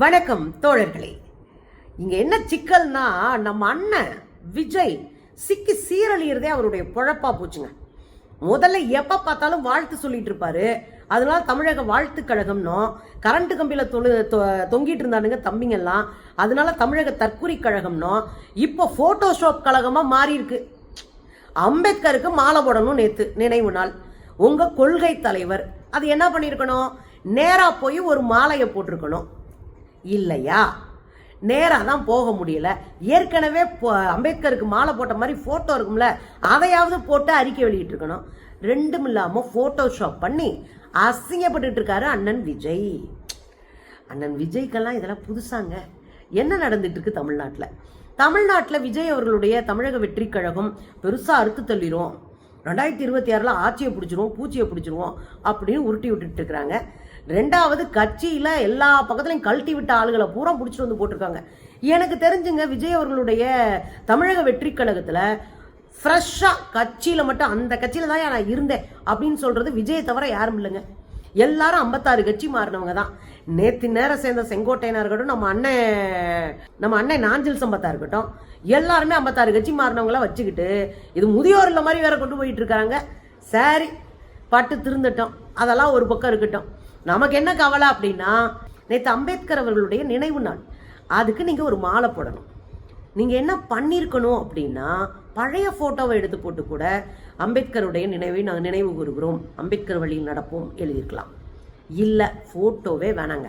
வணக்கம் தோழர்களே. இங்க என்ன சிக்கல்னா நம்ம அண்ணன் விஜய் சிக்கி சீரழியறதே அவருடைய பொழப்பா போச்சுங்க. முதல்ல எப்ப பார்த்தாலும் வாழ்த்து சொல்லிட்டு இருப்பாரு. அதனால தமிழக வாழ்த்து கழகம்னோ கரண்ட் கம்பியில தொழு தொ- தொங்கிட்டு இருந்தானுங்க தம்பிங்கெல்லாம். அதனால தமிழக தற்கொலை கழகம்னோ இப்போ போட்டோஷாப் கழகமா மாறி இருக்கு அம்பேத்கருக்கு மாலை போடணும் நேத்து நினைவு நாள். உங்க கொள்கை தலைவர் அது என்ன பண்ணியிருக்கணும்? நேரா போய் ஒரு மாலையை போட்டிருக்கணும். இல்லையா? நேராக தான் போக முடியல. ஏற்கனவே அம்பேத்கருக்கு மாலை போட்ட மாதிரி ஃபோட்டோ இருக்கும்ல அதையாவது போட்டு அறிக்கை வெளியிட்டிருக்கணும். ரெண்டும் இல்லாமல் ஃபோட்டோஷாப் பண்ணி அசிங்கப்பட்டுட்டு இருக்காரு அண்ணன் விஜய். அண்ணன் விஜய்க்கெல்லாம் இதெல்லாம் புதுசாங்க. என்ன நடந்துட்டு இருக்கு தமிழ்நாட்டில்? தமிழ்நாட்டில் விஜய் அவர்களுடைய தமிழக வெற்றி கழகம் பெருசாக அறுத்து தள்ளிரும். ரெண்டாயிரத்தி இருபத்தி ஆறில் ஆட்சியை பிடிச்சிருவோம் பூச்சியை பிடிச்சிருவோம் அப்படின்னு உருட்டி விட்டுட்டு இருக்கிறாங்க. ரெண்டாவது கட்சியில் எல்லா பக்கத்துலையும் கழட்டி விட்ட ஆளுகளை பூரா பிடிச்சிட்டு வந்து போட்டிருக்காங்க. எனக்கு தெரிஞ்சுங்க விஜய் அவர்களுடைய தமிழக வெற்றி கழகத்தில் ஃப்ரெஷ்ஷாக கட்சியில் மட்டும் அந்த கட்சியில் தான் நான் இருந்தேன் அப்படின்னு சொல்கிறது விஜயை தவிர யாரும் இல்லைங்க. எல்லாரும் ஐம்பத்தாறு கட்சி மாறினவங்க தான். நேத்து நேரம் சேர்ந்த செங்கோட்டையனாக இருக்கட்டும் நம்ம அண்ணன் நம்ம அண்ணன் நாஞ்சில் சம்பத்தா இருக்கட்டும் எல்லாருமே ஐம்பத்தாறு கட்சி மாறினவங்களாம் வச்சுக்கிட்டு இது முதியோர் இல்லை மாதிரி வேற கொண்டு போயிட்டு இருக்காங்க. சரி பட்டு திருந்தட்டும். அதெல்லாம் ஒரு பக்கம் இருக்கட்டும். நமக்கு என்ன கவலை அப்படின்னா நேற்று அம்பேத்கர் அவர்களுடைய நினைவு நாள். அதுக்கு நீங்கள் ஒரு மாலை போடணும். நீங்கள் என்ன பண்ணியிருக்கணும் அப்படின்னா பழைய ஃபோட்டோவை எடுத்து போட்டு கூட அம்பேத்கருடைய நினைவை நாங்கள் நினைவு கூறுகிறோம். அம்பேத்கர் வழியில் நடப்போம் எழுதியிருக்கலாம். இல்லை ஃபோட்டோவே வேணாங்க.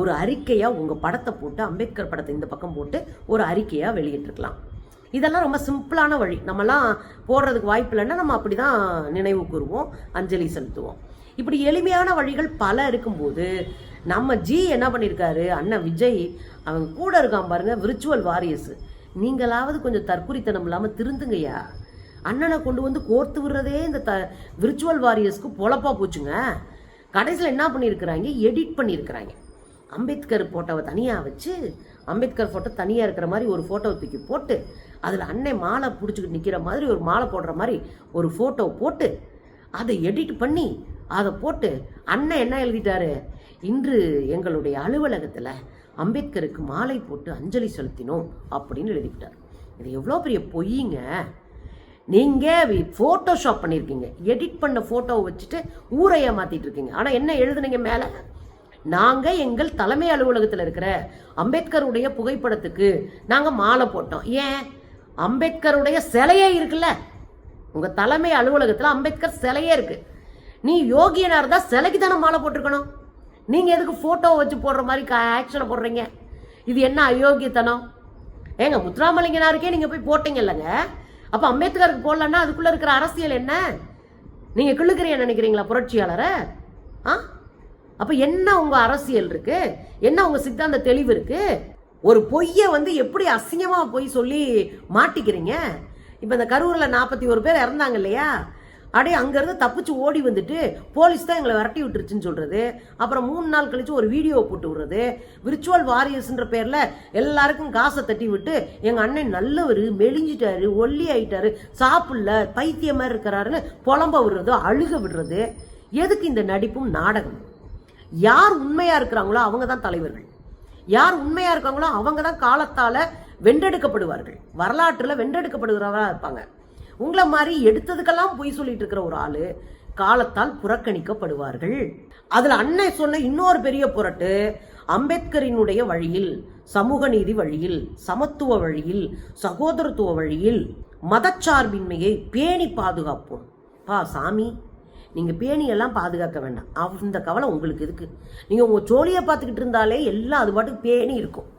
ஒரு அறிக்கையாக உங்கள் படத்தை போட்டு அம்பேத்கர் படத்தை இந்த பக்கம் போட்டு ஒரு அறிக்கையாக வெளியிட்டிருக்கலாம். இதெல்லாம் ரொம்ப சிம்பிளான வழி. நம்மலாம் போடுறதுக்கு வாய்ப்பு இல்லைன்னா நம்ம அப்படி தான் நினைவு கூறுவோம் அஞ்சலி செலுத்துவோம். இப்படி எளிமையான வழிகள் பல இருக்கும்போது நம்ம ஜி என்ன பண்ணியிருக்காரு அண்ணன் விஜய் அவங்க கூட இருக்கான் பாருங்க விர்ச்சுவல் வாரியர்ஸ் நீங்களாவது கொஞ்சம் தற்குறித்தனம் இல்லாமல் திருந்துங்கய்யா. அண்ணனை கொண்டு வந்து கோர்த்து விடுறதே இந்த த விர்ச்சுவல் வாரியர்ஸ்க்கு பொழப்பாக போச்சுங்க. கடைசியில் என்ன பண்ணியிருக்கிறாங்க எடிட் பண்ணியிருக்கிறாங்க அம்பேத்கர் ஃபோட்டோவை தனியாக வச்சு அம்பேத்கர் ஃபோட்டோ தனியாக இருக்கிற மாதிரி ஒரு ஃபோட்டோவை தூக்கி போட்டு அதில் அன்னை மாலை பிடிச்சிக்கிட்டு நிற்கிற மாதிரி ஒரு மாலை போடுற மாதிரி ஒரு ஃபோட்டோ போட்டு அதை எடிட் பண்ணி அதை போட்டு அண்ணன் என்ன எழுதிட்டாரு? இன்று எங்களுடைய அலுவலகத்தில் அம்பேத்கருக்கு மாலை போட்டு அஞ்சலி செலுத்தினோம் அப்படின்னு எழுதிவிட்டார். இது எவ்வளோ பெரிய பொய்யுங்க நீங்கள் ஃபோட்டோஷாப் பண்ணியிருக்கீங்க எடிட் பண்ண ஃபோட்டோவை வச்சுட்டு ஊரை மாற்றிட்டு இருக்கீங்க. ஆனால் என்ன எழுதுனீங்க மேலே? நாங்கள் எங்கள் தலைமை அலுவலகத்தில் இருக்கிற அம்பேத்கருடைய புகைப்படத்துக்கு நாங்கள் மாலை போட்டோம். ஏன்? அம்பேத்கருடைய சிலையே இருக்குல்ல. உங்கள் தலைமை அலுவலகத்தில் அம்பேத்கர் சிலையே இருக்குது நீ யோகியனா இருந்தால் சிலைக்கு தானே மாலை போட்டிருக்கணும்? நீங்கள் எதுக்கு ஃபோட்டோ வச்சு போடுற மாதிரி ஆக்ஷனை போடுறீங்க? இது என்ன அயோக்கியத்தனம்? ஏங்க முத்துராமலிங்கனாருக்கே நீங்கள் போய் போட்டீங்க இல்லைங்க அப்போ அம்பேத்கருக்கு போடலன்னா அதுக்குள்ளே இருக்கிற அரசியல் என்ன? நீங்கள் கிள்ளுக்கிறிய நினைக்கிறீங்களா புரட்சியாளரை? ஆ? அப்போ என்ன உங்கள் அரசியல் இருக்கு? என்ன உங்கள் சித்தாந்த தெளிவு இருக்கு? ஒரு பொய்யை வந்து எப்படி அசிங்கமாக போய் சொல்லி மாட்டிக்கிறீங்க? இப்போ இந்த கரூரில் நாற்பத்தி ஒரு பேர் இறந்தாங்க இல்லையா? அப்படியே அங்கேருந்து தப்பிச்சு ஓடி வந்துட்டு போலீஸ் தான் எங்களை விரட்டி விட்டுருச்சுன்னு சொல்கிறது அப்புறம் மூணு நாள் கழிச்சு ஒரு வீடியோவை போட்டு விடுறது. விர்ச்சுவல் வாரியர்ஸ்ன்ற பேரில் எல்லாருக்கும் காசை தட்டி விட்டு எங்கள் அண்ணன் நல்லவர் மெலிஞ்சிட்டாரு ஒல்லி ஆயிட்டாரு சாப்பிடல பைத்தியம் மாதிரி இருக்கிறாருன்னு புலம்ப விடுறது அழுக விடுறது. எதுக்கு இந்த நடிப்பும் நாடகம்? யார் உண்மையாக இருக்கிறாங்களோ அவங்க தான் தலைவர்கள். யார் உண்மையாக இருக்காங்களோ அவங்க தான் காலத்தால் வென்றெடுக்கப்படுவார்கள். வரலாற்றில் வென்றெடுக்கப்படுகிறவராக இருப்பாங்க. உங்களை மாதிரி எடுத்ததுக்கெல்லாம் பொய் சொல்லிட்டு இருக்கிற ஒரு ஆளு காலத்தால் புறக்கணிக்கப்படுவார்கள். அதுல அண்ணன் சொன்ன இன்னொரு பெரிய புரட்டு அம்பேத்கரினுடைய வழியில் சமூக நீதி வழியில் சமத்துவ வழியில் சகோதரத்துவ வழியில் மதச்சார்பின்மையை பேணி பாதுகாப்போம். பா சாமி நீங்க பேணியெல்லாம் பாதுகாக்க வேண்டாம். அந்த கவலை உங்களுக்கு இருக்கு. நீங்க உங்க ஜோலியை பார்த்துக்கிட்டு இருந்தாலே எல்லாம் அது பாட்டுக்கு பேணி இருக்கும்.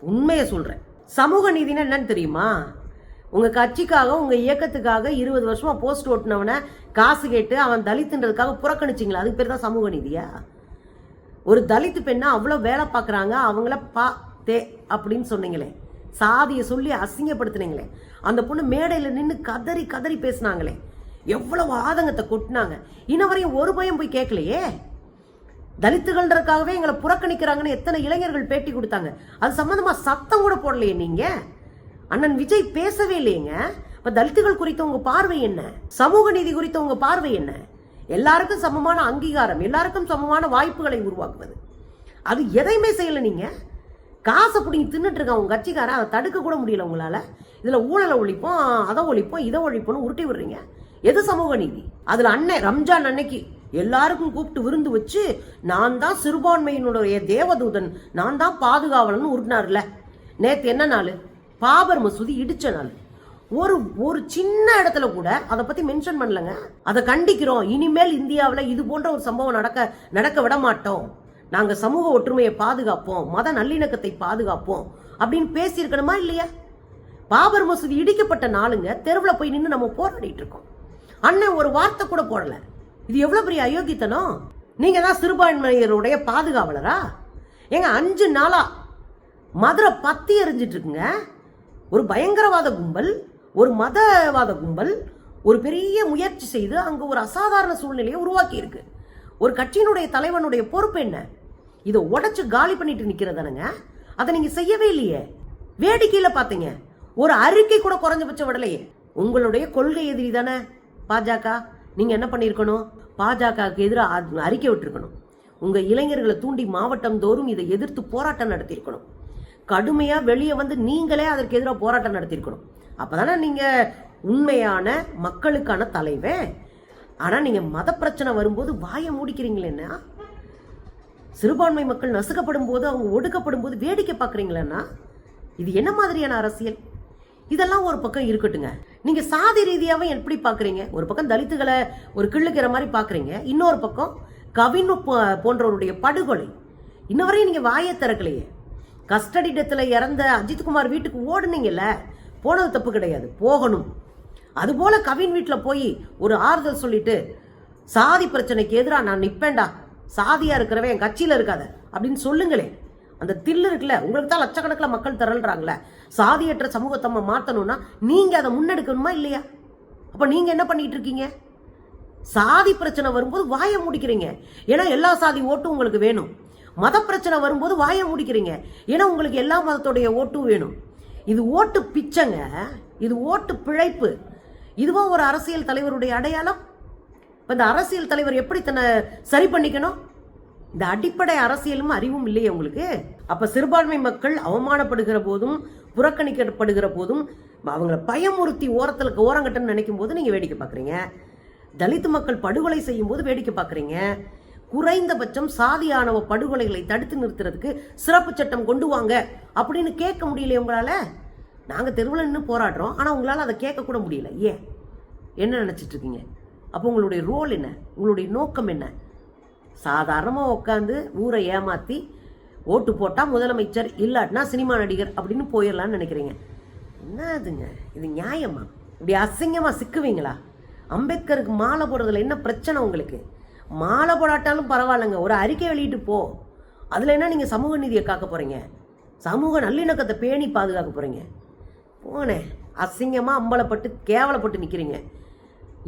உண்மையை சொல்றேன். சமூக நீதினா என்னன்னு தெரியுமா? உங்க கட்சிக்காக உங்க இயக்கத்துக்காக இருபது வருஷமா போஸ்ட் ஓட்டுனவனை காசு கேட்டு அவன் தலித்துன்றதுக்காக புறக்கணிச்சிங்களா? அதுக்கு பேர் தான் சமூக நீதியா? ஒரு தலித்து பெண்ணா அவ்வளோ வேலை பார்க்குறாங்க அவங்கள பா தே அப்படின்னு சொன்னீங்களே. சாதியை சொல்லி அசிங்கப்படுத்துனீங்களே. அந்த பொண்ணு மேடையில் நின்று கதறி கதறி பேசுனாங்களே. எவ்வளவு ஆதங்கத்தை கொட்டினாங்க. இன்ன வரையும் ஒரு பயம் போய் கேட்கலையே. தலித்துகள்ன்றதுக்காகவே எங்களை புறக்கணிக்கிறாங்கன்னு எத்தனை இளைஞர்கள் பேட்டி கொடுத்தாங்க. அது சம்மந்தமாக சத்தம் கூட போடலையே நீங்கள் அண்ணன் விஜய் பேசவே இல்லைங்க. இப்ப தலித்துகள் குறித்த உங்க பார்வை என்ன? சமூக நீதி குறித்த உங்க பார்வை என்ன? எல்லாருக்கும் சமமான அங்கீகாரம் எல்லாருக்கும் சமமான வாய்ப்புகளை உருவாக்குவது. அது எதையுமே செய்யலை நீங்கள் காசை பிடிங்கி தின்னுட்டு இருக்கான் உங்க கட்சிக்காரன் அதை தடுக்க கூட முடியல உங்களால. இதுல ஊழலை ஒழிப்போம் அதை ஒழிப்போம் இதை ஒழிப்போம்னு உருட்டி விடுறீங்க. எது சமூக நீதி? அதுல அன்னை ரம்ஜான் அன்னைக்கு எல்லாருக்கும் கூப்பிட்டு விருந்து வச்சு நான் தான் சிறுபான்மையினுடைய தேவதூதன் நான் தான் பாதுகாவலன்னு உருட்டினார்ல. நேத்து என்ன நாள்? பாபர் மசூதி இடிச்ச நாள். ஒரு ஒரு சின்ன இடத்துல கூட அதை பத்தி மென்ஷன் பண்ணலங்க. அதை கண்டிக்கிறோம். இனிமேல் இந்தியாவில் இது போன்ற ஒரு சம்பவம் நடக்க நடக்க விட மாட்டோம். நாங்க சமூக ஒற்றுமையை பாதுகாப்போம். மத நல்லிணக்கத்தை பாதுகாப்போம். அப்படின்னு பேசியிருக்கணுமா இல்லையா? பாபர் மசூதி இடிக்கப்பட்ட நாளுங்க. தெருவில் போய் நின்று நம்ம போராடிட்டு இருக்கோம். அண்ணன் ஒரு வார்த்தை கூட போடல. இது எவ்வளவு பெரிய அயோக்கித்தனம் நீங்க தான் சிறுபான்மையினருடைய பாதுகாவலரா? ஏங்க அஞ்சு நாளா மதுரை பத்தி எரிஞ்சிட்டு இருக்குங்க. ஒரு பயங்கரவாத கும்பல் ஒரு மதவாத கும்பல் ஒரு பெரிய முயற்சி செய்து அங்கே ஒரு அசாதாரண சூழ்நிலையை உருவாக்கி இருக்கு ஒரு கட்சியினுடைய தலைவனுடைய பொறுப்பு என்ன? இதை உடச்சி காலி பண்ணிட்டு நிக்கிறதானுங்க? அதை நீங்க செய்யவே இல்லையே. வேடிக்கையில பாத்தீங்க. ஒரு அறிக்கை கூட குறைஞ்சபட்ச விடலையே. உங்களுடைய கொள்கை எதிரி தானே? பாஜக. நீங்க என்ன பண்ணிருக்கணும் பாஜகவுக்கு எதிராக அறிக்கை விட்டுருக்கணும். உங்க இளைஞர்களை தூண்டி மாவட்டம் தோறும் இதை எதிர்த்து போராட்டம் நடத்தியிருக்கணும். கடுமையாக வெளியே வந்து நீங்களே அதற்கு எதிராக போராட்டம் நடத்தியிருக்கணும். அப்பதானே நீங்கள் உண்மையான மக்களுக்கான தலைவன் ஆனால் நீங்கள் மத பிரச்சனை வரும்போது வாயை மூடிக்கிறீங்களேன்னா சிறுபான்மை மக்கள் நசுக்கப்படும் போது அவங்க ஒடுக்கப்படும் போது வேடிக்கை பார்க்குறீங்களேன்னா இது என்ன மாதிரியான அரசியல்? இதெல்லாம் ஒரு பக்கம் இருக்கட்டுங்க. நீங்க சாதி ரீதியாகவும் எப்படி பாக்குறீங்க ஒரு பக்கம் தலித்துகளை ஒரு கிள்ளுக்கிற மாதிரி பாக்குறீங்க இன்னொரு பக்கம் கவின் போ- போன்றவருடைய படுகொலை. இன்ன வரையும் நீங்க வாயை திறக்கலையே. கஸ்டடி டெத்தில் இறந்த அஜித்குமார் வீட்டுக்கு ஓடுனீங்கல்ல போனது தப்பு கிடையாது போகணும். அதுபோல கவின் வீட்டில் போய் ஒரு ஆறுதல் சொல்லிட்டு சாதி பிரச்சனைக்கு எதிராக நான் நிற்பேன்டா சாதியாக இருக்கிறவன் என் கட்சியில் இருக்காத அப்படின்னு சொல்லுங்களே. அந்த தில்லு இருக்குல்ல உங்களுக்கு தான் லட்சக்கணக்கில் மக்கள் திரள்றாங்களே சாதியற்ற சமூகத்தை நம்ம நீங்கள் அதை முன்னெடுக்கணுமா இல்லையா? அப்போ நீங்கள் என்ன பண்ணிகிட்டு இருக்கீங்க? சாதி பிரச்சனை வரும்போது வாயை முடிக்கிறீங்க. ஏன்னா எல்லா சாதி ஓட்டும் உங்களுக்கு வேணும். மத பிரச்சனை வரும்போது வாயை முடிக்கிறீங்க. ஏன்னா உங்களுக்கு எல்லா மதத்துடைய ஓட்டும் வேணும். இது ஓட்டு பிச்சைங்க. இது ஓட்டு பிழைப்பு. இதுவா ஒரு அரசியல் தலைவருடைய அடையாளம்? இப்போ இந்த அரசியல் தலைவர் எப்படி தன்னை சரி பண்ணிக்கணும்? இந்த அடிப்படை அரசியலும் அறிவும் இல்லையே உங்களுக்கு? அப்போ சிறுபான்மை மக்கள் அவமானப்படுகிற போதும் புறக்கணிக்கப்படுகிற போதும் அவங்கள பயமுறுத்தி ஓரத்தில் ஓரங்கட்டன்னு நினைக்கும் போது நீங்கள் வேடிக்கை பார்க்குறீங்க தலித்து மக்கள் படுகொலை செய்யும் போது வேடிக்கை பார்க்குறீங்க குறைந்தபட்சம் சாதி ஆணவ படுகொலைகளை தடுத்து நிறுத்துறதுக்கு சிறப்பு சட்டம் கொண்டு வாங்க அப்படின்னு கேட்க முடியலையே உங்களால்? நாங்கள் தெருவில் நின்று போராடுறோம். ஆனால் உங்களால் அதை கேட்கக்கூட முடியல. ஏன்? என்ன நினச்சிட்டு இருக்கீங்க? அப்போ உங்களுடைய ரோல் என்ன? உங்களுடைய நோக்கம் என்ன? சாதாரணமாக உட்காந்து ஊரை ஏமாற்றி ஓட்டு போட்டால் முதலமைச்சர் இல்லாட்டினா சினிமா நடிகர் அப்படின்னு போயிடலான்னு நினைக்கிறீங்க. என்ன இதுங்க இது நியாயமா? இப்படி அசிங்கமாக சிக்குவீங்களா? அம்பேத்கருக்கு மாலை போடுறதுல என்ன பிரச்சனை உங்களுக்கு? மாலை போடாட்டாலும் பரவாயில்லைங்க. ஒரு அறிக்கை வெளியிட்டு போ. அதில் என்ன நீங்கள் சமூக நீதியை காக்க போகிறீங்க சமூக நல்லிணக்கத்தை பேணி பாதுகாக்க போகிறீங்க போனேன் அசிங்கமாக அம்பலப்பட்டு கேவலப்பட்டு நிற்கிறீங்க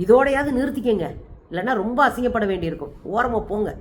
இதோடையாவது நிறுத்திக்கங்க. இல்லைன்னா ரொம்ப அசிங்கப்பட வேண்டியிருக்கும். ஓரமாக போங்க.